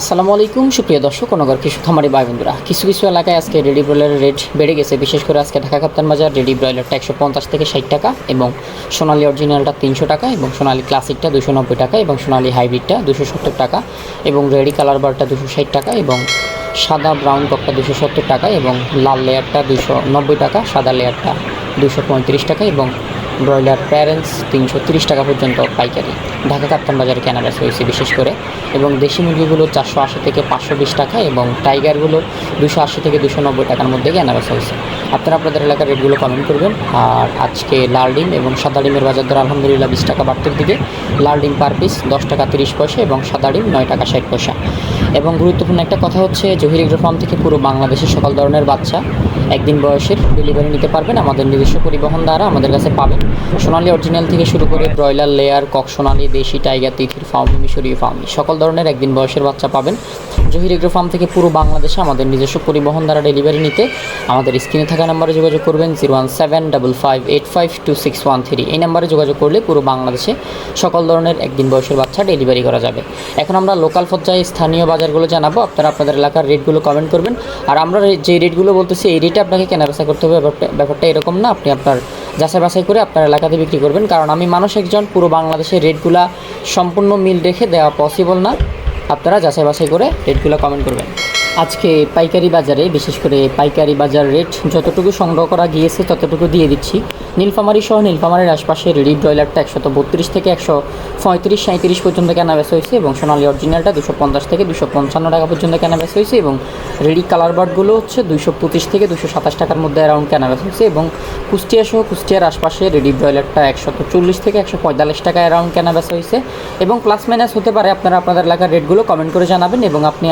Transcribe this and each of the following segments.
আসসালামু আলাইকুম, সুপ্রিয় দর্শক নগর কৃষক, খামারি ভাই বন্ধুরা কিছু কিছু এলাকায় আজকে রেডি ব্রয়লারের রেট বেড়ে গেছে। বিশেষ করে আজকে ঢাকা কাপ্তান বাজার, রেডি ব্রয়লারটা একশো পঞ্চাশ থেকে ষাট টাকা এবং সোনালী অরিজিনালটা তিনশো টাকা এবং সোনালী ক্লাসিকটা দুশো নব্বই টাকা এবং সোনালী হাইব্রিডটা দুশো সত্তর টাকা এবং রেডি কালার বারটা দুশো ষাট টাকা এবং সাদা ব্রাউন কপটা দুশো সত্তর টাকা এবং লাল লেয়ারটা দুশো নব্বই টাকা, সাদা লেয়ারটা দুশো পঁয়ত্রিশ টাকা এবং ব্রয়লার প্যারেন্টস তিনশো তিরিশ টাকা পর্যন্ত পাইকারি। ঢাকা কাপ্তান বাজারে কেনাবেচা হয়েছে বিশেষ করে এবং দেশি মুরগিগুলো চারশো আশি থেকে পাঁচশো বিশ টাকা এবং টাইগারগুলো দুশো আশি থেকে দুশো নব্বই টাকার মধ্যে কেনাবেচা হয়েছে। আপনারা আপনাদের এলাকার রেটগুলো কমেন্ট করবেন। আর আজকে লাল ডিম এবং সাদা ডিমের বাজার দর আলহামদুলিল্লাহ বিশ টাকা বাড়তির দিকে। লাল ডিম পার পিস দশ টাকা তিরিশ পয়সা এবং সাদা ডিম নয় টাকা ষাট পয়সা। এবং গুরুত্বপূর্ণ একটা কথা হচ্ছে, জহির এগ্রো ফার্ম থেকে পুরো বাংলাদেশের সকল ধরনের বাচ্চা একদিন বয়সের ডেলিভারি নিতে পারবেন। আমাদের নিজস্ব পরিবহন দ্বারা আমাদের কাছে পাবেন। সোনালী অরিজিনাল থেকে শুরু করে ব্রয়লার লেয়ার কক সোনালী, দেশি টাইগার তিথির ফার্মি মিশরি ফার্মি সকল ধরনের একদিন বয়সের বাচ্চা পাবেন। জহির এগ্রো ফার্ম থেকে পুরো বাংলাদেশে আমাদের নিজস্ব পরিবহন দ্বারা ডেলিভারি নিতে আমাদের স্ক্রিনে থাকা নাম্বারে যোগাযোগ করবেন zero one seven double five eight five two six one three এই নাম্বারে যোগাযোগ করলে পুরো বাংলাদেশে সকল ধরনের একদিন বয়সের বাচ্চা ডেলিভারি করা যাবে। এখন আমরা লোকাল পর্যায়ে স্থানীয় বাজারগুলো জানাব, আপনারা আপনাদের এলাকার রেটগুলো কমেন্ট করবেন। আর আমরা যে রেটগুলো বলতেছি, এই রেটে আপনাকে কেনাবেচা করতে হবে ব্যাপারটা এরকম না, আপনি আপনার যাচাই বাছাই করে আপনার এলাকাতে বিক্রি করবেন। কারণ আমি মানুষ একজন, পুরো বাংলাদেশের রেটগুলা সম্পূর্ণ মিল রেখে দেওয়া পসিবল না। আপনারা যাচাই বাছাই করে রেটগুলো কমেন্ট করবেন। আজকে পাইকারি বাজারে, বিশেষ করে পাইকারি বাজার রেট যতটুকু সংগ্রহ করা গিয়েছে ততটুকু দিয়ে দিচ্ছি। নীলফামারি সহ নীলফামারির আশপাশে রেডি ব্রয়লারটা একশত বত্রিশ থেকে একশো পঁয়ত্রিশ সাঁত্রিশ পর্যন্ত কেনা বেচা হয়েছে এবং সোনালী অরিজিনালটা দুশো পঞ্চাশ থেকে দুশো পঞ্চান্ন টাকা পর্যন্ত কেনা বেচা হয়েছে এবং রেডি কালার বার্ডগুলো হচ্ছে দুশো পঁচিশ থেকে দুশো সাতাশ টাকার মধ্যে অ্যারাউন্ড কেনা বেচা হয়েছে এবং কুষ্টিয়া সহ কুষ্টিয়ার আশপাশে রেডি ব্রয়লারটা একশত চল্লিশ থেকে একশো পঁয়তাল্লিশ টাকা অ্যারাউন্ড কেনা বেচা হয়েছে এবং প্লাস মাইনাস হতে পারে আপনারা আপনাদের এলাকার রেটগুলো কমেন্ট করে জানাবেন এবং আপনি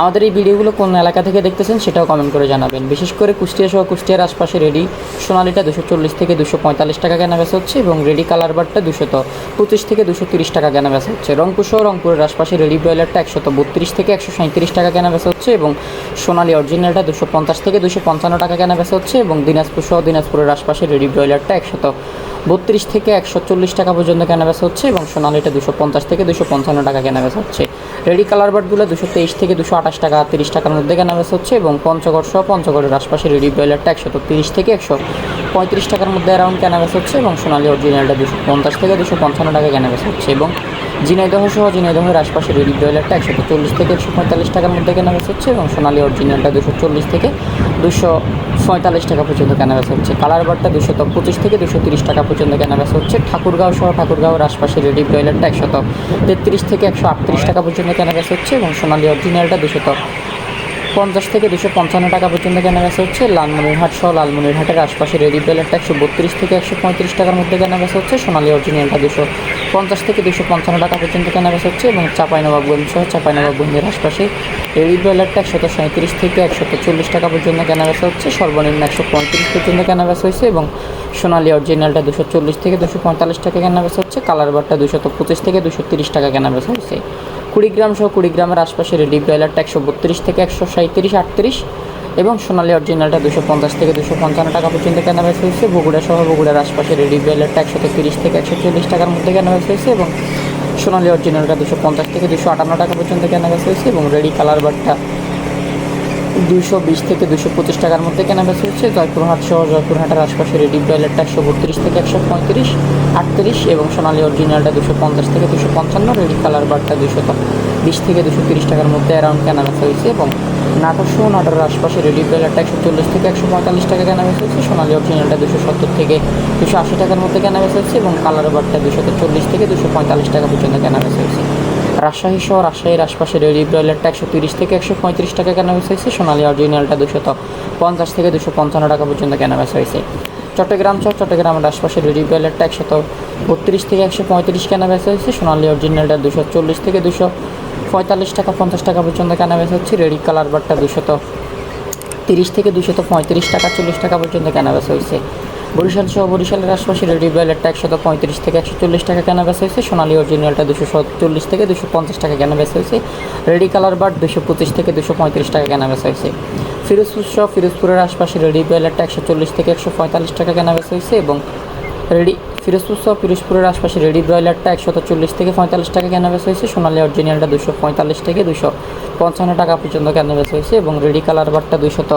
আমাদের এই ভিডিওগুলো কোন এলাকা থেকে দেখতেছেন সেটাও কমেন্ট করে জানাবেন। বিশেষ করে কুষ্টিয়া সহ কুষ্টিয়ার আশপাশে রেডি সোনালিটা দুশো চল্লিশ থেকে দুশো পঁয়তাল্লিশ টাকা কেনা বেচা হচ্ছে এবং রেডি কালার বারটা দুশত পঁচিশ থেকে দুশো তিরিশ টাকা কেনা বেচা হচ্ছে। রংপুর সহ রংপুরের আশপাশে রেডি ব্রয়লারটা একশত বত্রিশ থেকে একশো সাঁত্রিশ টাকা কেনা বেচা হচ্ছে এবং সোনালি অরিজিনালটা দুশো পঞ্চাশ থেকে দুশো পঞ্চান্ন টাকা কেনা বেচা হচ্ছে এবং দিনাজপুর সহ দিনাজপুরের আশপাশে রেডি ব্রয়লারটা একশত বত্রিশ থেকে একশো চল্লিশ টাকা পর্যন্ত কেনা বেচা হচ্ছে এবং সোনালিটা দুশো পঞ্চাশ থেকে দুশো পঞ্চান্ন টাকা কেনা বেচা হচ্ছে। রেডি কালার বার্ডগুলো দুশো তেইশ থেকে দুশো আঠাশ টাকা তিরিশ টাকার মধ্যে কেনা বেচা হচ্ছে এবং পঞ্চগড় সহ পঞ্চগড়ের আশপাশে রেডি ব্রয়লারটা একশো তিরিশ থেকে একশো পঁয়ত্রিশ টাকার মধ্যে অ্যারাউন্ড কেনা বেচা হচ্ছে এবং সোনালী অরিজিনালটা দুশো পঞ্চাশ থেকে দুশো পঞ্চান্ন টাকা কেনা বেচা হচ্ছে এবং ঝিনাইদহ সহ ঝিনাইদহের আশপাশে রেডি ব্রয়লারটা একশো চল্লিশ থেকে একশো পঁয়তাল্লিশ টাকার মধ্যে কেনা বেচা হচ্ছে এবং সোনালি অরিজিনালটা দুশো চল্লিশ থেকে দুশো পঁয়তাল্লিশ টাকা পর্যন্ত কেনা বেচা হচ্ছে। কালার বারটা দুশো পঁচিশ থেকে দুশো তিরিশ টাকা পর্যন্ত কেনা বেচা হচ্ছে। ঠাকুরগাঁও সহ ঠাকুরগাঁওয়ের আশপাশে রেডি ব্রয়লারটা একশত তেত্রিশ থেকে একশো আটত্রিশ টাকা পর্যন্ত কেনা বেচা হচ্ছে এবং সোনালি অরিজিনালটা দুশত পঞ্চাশ থেকে দুশো পঞ্চান্ন টাকা পর্যন্ত কেনা বেচা হচ্ছে। লালমনিরহাট সহ লালমনিরহাটের আশপাশে রেডি ব্রয়লারটা একশো বত্রিশ থেকে একশো পঁয়ত্রিশ টাকার মধ্যে কেনা বেচা হচ্ছে। সোনালী অরিজিনালটা দুশো পঞ্চাশ থেকে দুশো পঞ্চান্ন টাকা পর্যন্ত কেনা বেচা হচ্ছে এবং চাপাইনবাবগঞ্জ সহ চাপাইনবাবগঞ্জের আশপাশে রেডি ব্রয়লারটা একশত সাঁত্রিশ থেকে একশত চল্লিশ টাকা পর্যন্ত কেনা বেচা হচ্ছে। সর্বনিম্ন একশো পঁয়ত্রিশ পর্যন্ত কেনা বেচা হয়েছে এবং সোনালী অরিজিনালটা দুশো চল্লিশ থেকে দুশো পঁয়তাল্লিশ টাকা কেনা বেচা হচ্ছে। কালার বারটা দুশত পঁচিশ থেকে দুশো তিরিশ টাকা কেনা বেচা হয়েছে। কুড়িগ্রাম সহ কুড়িগ্রামের আশপাশে রেডি ব্রয়লারটা একশো বত্রিশ থেকে একশো সাঁত্রিশ আটত্রিশ এবং সোনালি অরিজিনালটা দুশো পঞ্চাশ থেকে দুশো পঞ্চান্ন টাকা পর্যন্ত কেনা বেচা হয়েছে বগুড়া সহ বগুড়ার আশপাশে রেডি ব্রয়লারটা একশো তিরিশ থেকে একশো চল্লিশ টাকার মধ্যে কেনা বেচা হয়েছে এবং সোনালী অরিজিনালটা দুশো পঞ্চাশ থেকে দুশো আটান্ন টাকা পর্যন্ত কেনা বেচা হয়েছে এবং রেডি কালার বারটা দুশো বিশ থেকে দুশো পঁচিশ টাকার মধ্যে কেনা বেচা হচ্ছে। জয়পুরহাট সহ জয়পুরহাটের আশপাশে রেডি ব্রয়লারটা একশো বত্রিশ থেকে একশো পঁয়ত্রিশ, আটত্রিশ এবং সোনালী অরিজিনালটা দুশো পঞ্চাশ থেকে দুশো পঞ্চান্ন রেডি কালার বারটা দুশো বিশ থেকে দুশো তিরিশ টাকার মধ্যে অ্যারাউন্ড কেনা বেচা হয়েছে এবং নাটোর সহ আশপাশে রেডি ব্রয়লারটা একশো চল্লিশ থেকে একশো পঁয়তাল্লিশ টাকা কেনা বেচা হচ্ছে সোনালী অরিজিনালটা দুশো সত্তর থেকে দুশো আশি টাকার মধ্যে কেনা বেচা হচ্ছে এবং কালার বারটা দুশো চল্লিশ থেকে দুশো পঁয়তাল্লিশ টাকা পর্যন্ত কেনা বেচা হয়েছে। রাজশাহী সহ রাজশাহীর আশপাশে রেডি ব্রয়লারটা একশো তিরিশ থেকে একশো পঁয়ত্রিশ টাকা কেনা হয়েছে। সোনালী অরিজিনালটা দুশত পঞ্চাশ থেকে দুশো পঞ্চান্ন টাকা পর্যন্ত কেনা বেচা হয়েছে। চট্টগ্রাম সহ চট্টগ্রামের আশপাশে রেডি ব্রয়লারটা একশত বত্রিশ থেকে একশো পঁয়ত্রিশ কেনা বেচা হয়েছে। সোনালী অরিজিনালটা দুশো চল্লিশ থেকে দুশো পঁয়তাল্লিশ টাকা পঞ্চাশ টাকা পর্যন্ত কেনা হচ্ছে। রেডি কালার বারটা দুশত তিরিশ থেকে দুশত পঁয়ত্রিশ টাকা, চল্লিশ টাকা পর্যন্ত কেনা বেচা হয়েছে। বরিশাল সহ বরিশালের আশপাশে রেডি ব্রয়লারটা একশত পঁয়ত্রিশ থেকে একশো চল্লিশ টাকা কেনা বেচা হয়েছে। সোনালি অরিজিনালটা দুশো চল্লিশ থেকে দুশো পঞ্চাশ টাকা কেনা বেচা হয়েছে। রেডি কালার বার্ড দুশো পঁচিশ থেকে দুশো পঁয়ত্রিশ টাকা কেনা বেচা হয়েছে। ফিরোজপুর সহ ফিরোজপুরের আশপাশে রেডি ব্রয়লারটা একশো চল্লিশ থেকে একশো পঁয়তাল্লিশ টাকা কেনা বেচা হয়েছে এবং রেডি ফিরোজপুর সহ ফিরোজপুরের আশপাশে রেডি ব্রয়লারটা একশত চল্লিশ থেকে পঁয়তাল্লিশ টাকা কেনা বেচা হয়েছে। সোনালি অরিজিনালটা দুশো পঁয়তাল্লিশ থেকে দুশো পঞ্চান্ন টাকা পর্যন্ত কেনা বেচা হয়েছে এবং রেডি কালার বারটা দুশত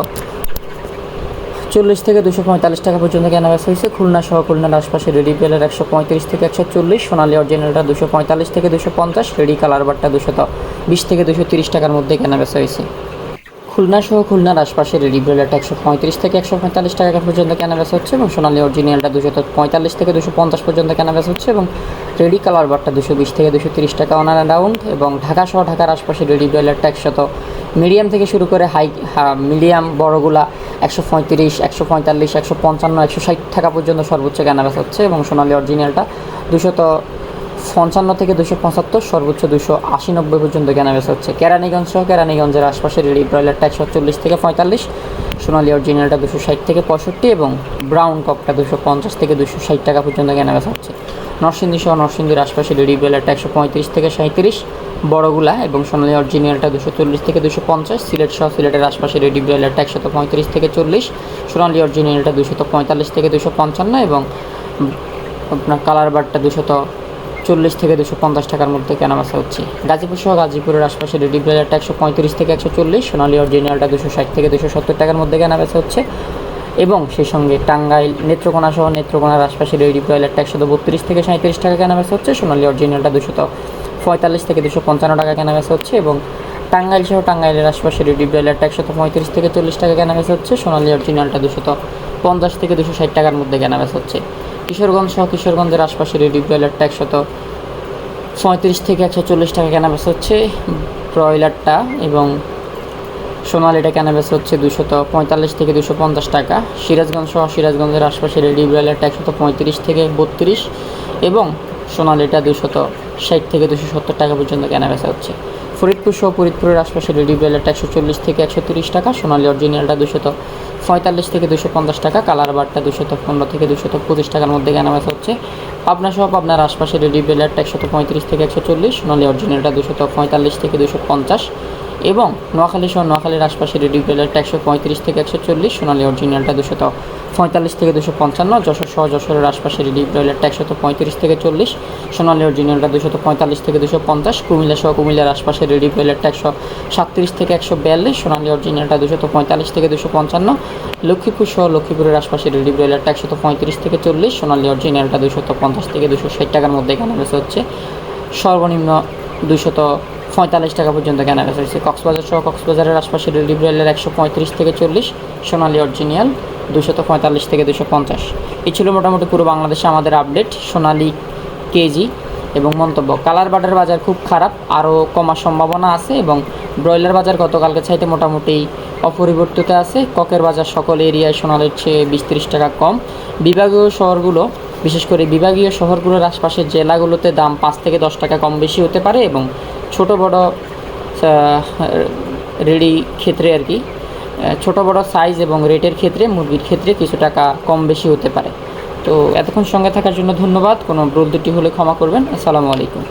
চল্লিশ থেকে দুশো পঁয়তাল্লিশ টাকা পর্যন্ত কেনা বেচা হয়েছে। খুলনা সহ খুলনার আশপাশে রেডি বেলের একশো পঁয়ত্রিশ থেকে একশো চল্লিশ, সোনালি অরিজিনালটা দুশো পঁয়তাল্লিশ থেকে দুশো পঞ্চাশ, রেডি কালার বারটা দুশত বিশ থেকে দুশো তিরিশ টাকার মধ্যে কেনা বেচা হয়েছে। খুলনা সহ খুলনার আশপাশে রেডি ব্রয়লারটা একশো পঁয়ত্রিশ থেকে একশো পঁয়তাল্লিশ টাকা পর্যন্ত কেনা বেচা হচ্ছে এবং সোনালি অরিজিনালটা দুশো পঁয়তাল্লিশ থেকে দুশো পঞ্চাশ পর্যন্ত কেনা বেচা হচ্ছে এবং রেডি কালার বারটা দুশো বিশ থেকে দুশো তিরিশ টাকা অনার রাউন্ড এবং ঢাকা সহ ঢাকার আশপাশে রেডি ব্রয়লারটা একশত মিডিয়াম থেকে শুরু করে হাই মিডিয়াম বড়গুলা একশো পঁয়ত্রিশ, একশো পঁয়তাল্লিশ, একশো পঞ্চান্ন, একশো ষাট টাকা পর্যন্ত সর্বোচ্চ বেচা হচ্ছে এবং সোনালি অরিজিনালটা দুশত পঞ্চান্ন থেকে দুশো পঁচাত্তর, সর্বোচ্চ দুশো আশি নব্বই পর্যন্ত বেচা হচ্ছে। কেরানীগঞ্জ সহ কেরানীগঞ্জের আশপাশে রেডি ব্রয়লারটা একশো চল্লিশ থেকে পঁয়তাল্লিশ, সোনালি অরিজিনালটা দুশো ষাট থেকে পঁয়ষট্টি এবং ব্রাউন কপটা দুশো পঞ্চাশ থেকে দুশো ষাট টাকা পর্যন্ত বেচা হচ্ছে। নরসিংদী সহ নরসিংদীর আশপাশে রেডি ব্রয়লারটা একশো পঁয়ত্রিশ থেকে সাঁত্রিশ বড়গুলা এবং সোনালি অরিজিনালটা দুশো চল্লিশ থেকে দুশো পঞ্চাশ, সিলেট সহ সিলেটের আশপাশে রেডি ব্রয়লারটা একশত পঁয়ত্রিশ থেকে চল্লিশ, সোনালি অরিজিনালটা দুশত পঁয়তাল্লিশ থেকে দুশো পঞ্চান্ন এবং আপনার কালার বারটা দুশত চল্লিশ থেকে দুশো পঞ্চাশ টাকার মধ্যে কেনাবেচা হচ্ছে। গাজীপুর সহ গাজীপুরের আশপাশে রেডি ব্রয়লারটা একশো পঁয়ত্রিশ থেকে একশো চল্লিশ, সোনালি অরিজিনালটা দুশো ষাট থেকে দুশো সত্তর টাকার মধ্যে কেনাবেচা হচ্ছে। এবং সেই সঙ্গে টাঙ্গাইল নেত্রকোনা সহ নেত্রকোনার আশপাশে রেডি ব্রয়লারটা একশো বত্রিশ থেকে সাঁত্রিশ টাকা কেনাবেচা হচ্ছে। সোনালি অরিজিনালটা দুশত পঁয়তাল্লিশ থেকে দুশো পঞ্চান্ন টাকা কেনাবেচা হচ্ছে এবং টাঙ্গাইল সহ টাঙ্গাইলের আশপাশে রেডি ব্রয়লারটা একশত পঁয়ত্রিশ থেকে চল্লিশ টাকা কেনাবেচা হচ্ছে। সোনালি অরিজিনালটা দুশত পঞ্চাশ থেকে দুশো ষাট টাকার মধ্যে কেনাবেচা হচ্ছে। কিশোরগঞ্জ সহ কিশোরগঞ্জের আশপাশে রেডি ব্রয়লারটা একশত পঁয়ত্রিশ থেকে একশো চল্লিশ টাকা কেনাবেচা হচ্ছে। ব্রয়লারটা এবং সোনালিটা কেনাবেচা হচ্ছে দুশত পঁয়তাল্লিশ থেকে দুশো পঞ্চাশ টাকা। সিরাজগঞ্জ সহ সিরাজগঞ্জের আশপাশে রেডি ব্রয়লারটা একশত পঁয়ত্রিশ থেকে বত্রিশ এবং সোনালিটা দুশত ষাট থেকে দুশো সত্তর টাকা পর্যন্ত কেনাবেচা হচ্ছে। ফরিদপুর সহ ফরিদপুরের আশপাশে রেডি ব্রয়লারটা একশো চল্লিশ থেকে একশো তিরিশ টাকা, সোনালি অরিজিনালটা দুশত পঁয়তাল্লিশ থেকে দুশো পঞ্চাশ টাকা কালার বারটা দুশত পনেরো থেকে দুশত পঁচিশ টাকার মধ্যে কেনাবেচা হচ্ছে। পাবনা সহ পাবনার আশপাশে রেডি ব্রয়লারটা একশত পঁয়ত্রিশ থেকে একশো চল্লিশ, সোনালি অরিজিনালটা দুশত পঁয়তাল্লিশ থেকে দুশো পঞ্চাশ। এবং নোয়াখালী সহ নোয়াখালীর আশপাশে রেডি ব্রয়লারটা একশো পঁয়ত্রিশ থেকে একশো চল্লিশ, সোনালি অরিজিনালটা দুশত পঁয়তাল্লিশ থেকে দুশো পঞ্চান্ন, যশোর সহ যশোরের আশপাশে রেডি ব্রয়লারটা একশত পঁয়ত্রিশ থেকে চল্লিশ, সোনালি অরিজিনালটা দুশত পঁয়তাল্লিশ থেকে দুশো পঞ্চাশ, কুমিল্লা সহ কুমিল্লার আশপাশে রেডি ব্রয়লারটা একশো সাতত্রিশ থেকে একশো বিয়াল্লিশ, সোনালি অরিজিনালটা দুশত পঁয়তাল্লিশ থেকে দুশো পঞ্চান্ন, লক্ষ্মীপুর সহ লক্ষ্মীপুরের আশপাশে রেডি ব্রয়লারটা একশত পঁয়ত্রিশ থেকে চল্লিশ, সোনালি অরিজিনালটা দুশত পঞ্চাশ থেকে দুশো ষাট টাকার মধ্যে বেশি হচ্ছে সর্বনিম্ন দুশত পঁয়তাল্লিশ টাকা পর্যন্ত কেনা বেচা হয়েছে কক্সবাজার সহ কক্সবাজারের আশপাশে রেডি ব্রয়লার একশো পঁয়ত্রিশ থেকে চল্লিশ, সোনালি অরিজিনাল দুশত পঁয়তাল্লিশ থেকে দুশো পঞ্চাশ। এই ছিল মোটামুটি পুরো বাংলাদেশে আমাদের আপডেট সোনালি কেজি এবং মন্তব্য। কালার বাটার বাজার খুব খারাপ, আরও কমার সম্ভাবনা আছে এবং ব্রয়লার বাজার গতকালকে চাইতে মোটামুটি অপরিবর্তিত আছে। ককের বাজার সকল এরিয়ায় সোনালির চেয়ে বিশ টাকা কম। বিভাগীয় শহরগুলো বিশেষ করে বিভাগীয় শহরগুলোর আশপাশের জেলাগুলোতে দাম পাঁচ থেকে দশ টাকা কম বেশি হতে পারে এবং ছোট বড় রেডি ক্ষেত্রে আর কি ছোট বড় সাইজ এবং রেটের ক্ষেত্রে, মুরগির ক্ষেত্রে কিছু টাকা কম বেশি হতে পারে। তো এতক্ষণ সঙ্গে থাকার জন্য ধন্যবাদ। কোনো ভুল দুটি হলে ক্ষমা করবেন। আসসালামু আলাইকুম।